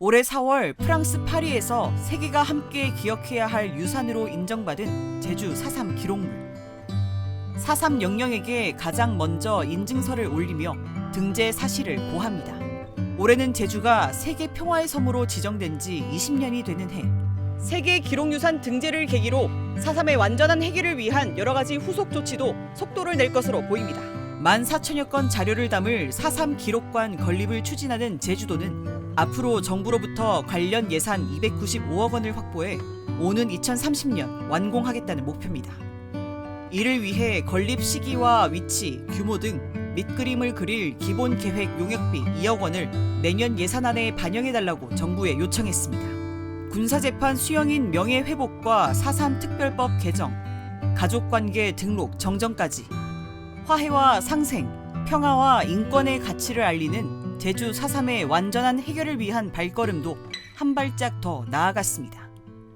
올해 4월 프랑스 파리에서 세계가 함께 기억해야 할 유산으로 인정받은 제주 4.3 기록물. 4.3 영령에게 가장 먼저 인증서를 올리며 등재 사실을 고합니다. 올해는 제주가 세계 평화의 섬으로 지정된 지 20년이 되는 해. 세계 기록유산 등재를 계기로 4.3의 완전한 해결을 위한 여러 가지 후속 조치도 속도를 낼 것으로 보입니다. 14,000여 건 자료를 담을 4.3 기록관 건립을 추진하는 제주도는 앞으로 정부로부터 관련 예산 295억 원을 확보해 오는 2030년 완공하겠다는 목표입니다. 이를 위해 건립 시기와 위치, 규모 등 밑그림을 그릴 기본 계획 용역비 2억 원을 내년 예산안에 반영해달라고 정부에 요청했습니다. 군사재판 수형인 명예회복과 4.3 특별법 개정, 가족관계 등록 정정까지 화해와 상생, 평화와 인권의 가치를 알리는 제주 4.3의 완전한 해결을 위한 발걸음도 한 발짝 더 나아갔습니다.